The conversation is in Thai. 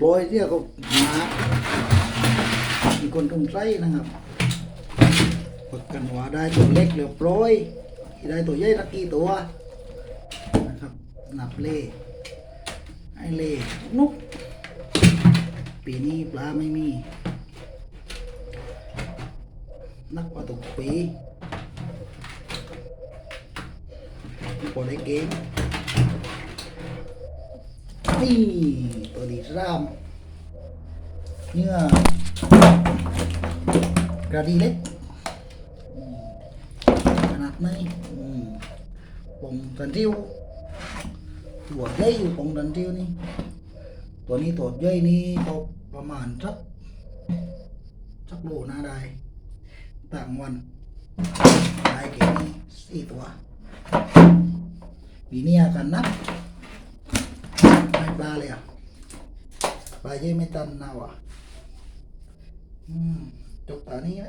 ปล่อยเรียกก็มามีคนตรงใจนะครับกดกันว่าได้ตัวเล็กเหลือปล่อยได้ตัวใหญ่สักกี่ตัวนะครับนับเล่ให้เล่นุกปีนี้ปลาไม่มี นักกว่าตกปีพอได้เกม นี่ตัวดีรามเนื้อกระดีเล็กขนาดไหนอืมปงตันทิวตัวใหญ่อยู่ปงตันทิวนี่ตัวนี้ตัวใหญ่นี่ก็ประมาณสักสักโลน่าได้ต่างวันได้เกมนี้สี่ตัวปีนี้อากันนะ ปลาเย่